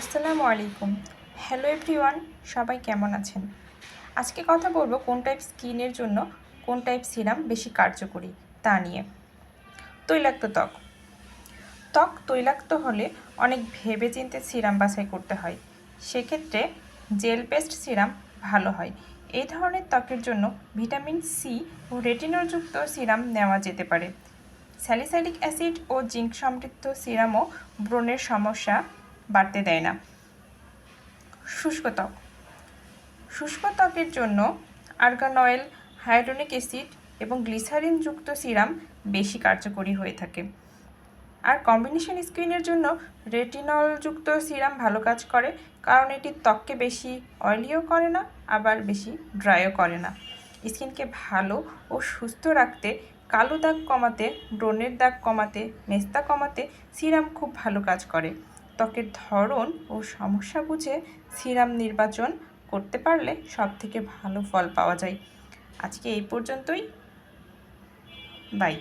আসসালামু আলাইকুম। Hello everyone সবাই কেমন আছেন? আজকে কথা বলব কোন টাইপ স্কিনের জন্য, কোন টাইপ সিরাম বেশি কার্যকরী তা নিয়ে। তৈলাক্ত ত্বক। ত্বক তৈলাক্ত হলে অনেক ভেবে চিন্তে সিরাম বাছাই করতে হয়। সেক্ষেত্রে জেল পেস্ট সিরাম ভালো হয়। এই ধরনের ত্বকের জন্য ভিটামিন সি ও রেটিনলযুক্ত সিরাম নেওয়া যেতে পারে। স্যালিসাইলিক অ্যাসিড ও জিঙ্ক সমৃদ্ধ সিরামও ব্রণের সমস্যা বাড়তে দেয় না। শুষ্ক ত্বক। শুষ্ক ত্বকের জন্য আর্গান অয়েল হাইড্রোনিক অ্যাসিড এবং গ্লিসারিনযুক্ত সিরাম বেশি কার্যকরী হয়ে থাকে। আর কম্বিনেশন স্কিনের জন্য রেটিনলযুক্ত সিরাম ভালো কাজ করে, কারণ এটি ত্বককে বেশি অয়েলিও করে না, আবার বেশি ড্রাইও করে না। স্কিনকে ভালো ও সুস্থ রাখতে, কালো দাগ কমাতে, ব্রণের দাগ কমাতে, মেস্তা কমাতে সিরাম খুব ভালো কাজ করে। ত্বকের ধরন ও সমস্যা বুঝে সিরাম নির্বাচন করতে পারলে সব থেকে ভালো ফল পাওয়া যায়। আজকে এই পর্যন্তই। বাই